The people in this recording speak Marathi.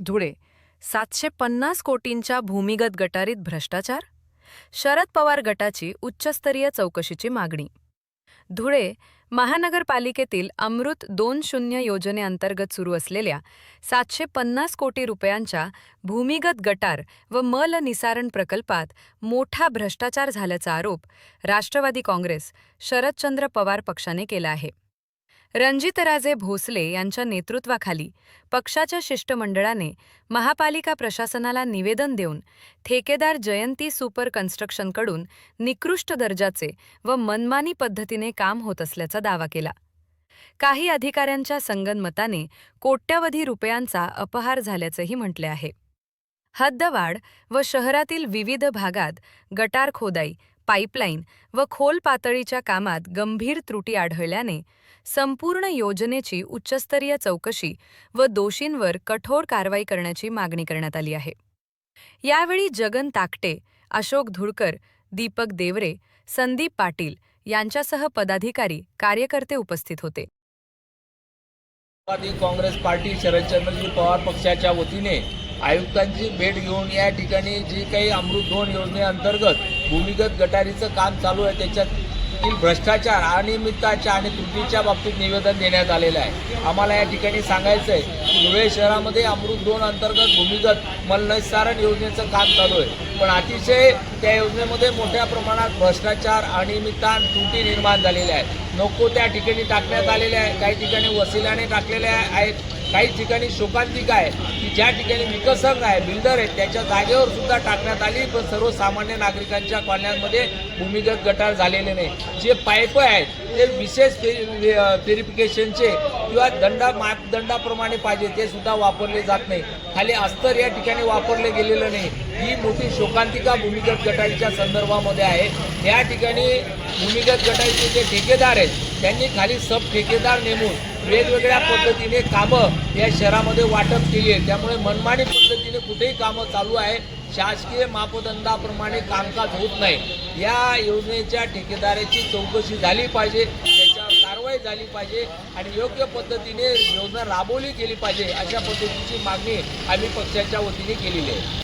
धुळे सातशे पन्नास कोटींच्या भूमिगत गटारीत भ्रष्टाचार? शरद पवार गटाची उच्चस्तरीय चौकशीची मागणी. धुळे महानगरपालिकेतील अमृत दोन शून्य योजनेअंतर्गत सुरू असलेल्या सातशे पन्नास कोटी रुपयांच्या भूमिगत गटार व मल निसारण प्रकल्पात मोठा भ्रष्टाचार झाल्याचा आरोप राष्ट्रवादी काँग्रेस शरदचंद्र पवार पक्षाने केला आहे. रणजितराजे भोसले यांच्या नेतृत्वाखाली पक्षाच्या शिष्टमंडळाने महापालिका प्रशासनाला निवेदन देऊन ठेकेदार जयंती सुपर कन्स्ट्रक्शनकडून निकृष्ट दर्जाचे व मनमानी पद्धतीने काम होत असल्याचा दावा केला. काही अधिकाऱ्यांच्या संगनमताने कोट्यवधी रुपयांचा अपहार झाल्याचंही म्हटले आहे. हद्दवाढ व शहरातील विविध भागात गटार खोदाई पाईपलाईन व खोल पातळीच्या कामात गंभीर त्रुटी आढळल्याने संपूर्ण योजनेची उच्चस्तरीय चौकशी व दोषींवर कठोर कारवाई करण्याची मागणी करण्यात आली आहे. यावेळी जगन ताकटे अशोक धुळकर दीपक देवरे संदीप पाटील यांच्यासह पदाधिकारी कार्यकर्ते उपस्थित होते. काँग्रेस पार्टी शरदचंद्रजी पवार पक्षाच्या वतीने आयुक्तांची भेट घेऊन या ठिकाणी जी काही अमृत दोन योजनेअंतर्गत भूमिगत गटारीचं काम चालू आहे. त्याच्यातील भ्रष्टाचार अनियमितताच्या आणि त्रुटीच्या बाबतीत निवेदन देण्यात आलेलं आहे. आम्हाला या ठिकाणी सांगायचं आहे की धुळे शहरामध्ये अमृत दोन अंतर्गत भूमिगत मलनिस्सारण योजनेचं काम चालू आहे. पण अतिशय त्या योजनेमध्ये मोठ्या प्रमाणात भ्रष्टाचार अनियमितता आणि त्रुटी निर्माण झालेल्या आहेत. नको त्या ठिकाणी टाकण्यात आलेल्या आहे काही ठिकाणी वसिलाने टाकलेल्या आहेत. काही ठिकाणी शोकांतिका आहे? की ज्या ठिकाणी विकसंग आहे बिल्डर आहेत त्याच्या जागेवर सुद्धा टाकण्यात आली पण सर्वसामान्य नागरिकांच्या कॉलन्यांमध्ये भूमिगत गटार झालेले नाही. जे पाईप आहेत ते विशेष प्युरिफिकेशनचे किंवा दंडा मापदंडाप्रमाणे पाहिजे ते सुद्धा वापरले जात नाही. खाली अस्तर या ठिकाणी वापरले गेलेलं नाही. ही मोठी शोकांतिका भूमिगत गटारीच्या संदर्भामध्ये आहे? या ठिकाणी भूमिगत गटारीचे जे ठेकेदार आहेत त्यांनी खाली सब ठेकेदार नेमून वेगवेगळ्या पद्धतीने कामं या शहरामध्ये वाटप केली आहे. त्यामुळे मनमानी पद्धतीने कुठेही कामं चालू आहे. शासकीय मापदंडाप्रमाणे कामकाज होत नाही. या योजनेच्या ठेकेदाराची चौकशी झाली पाहिजे त्याच्यावर कारवाई झाली पाहिजे आणि योग्य पद्धतीने योजना राबवली गेली पाहिजे अशा पद्धतीची मागणी आम्ही पक्षाच्या वतीने केलेली आहे.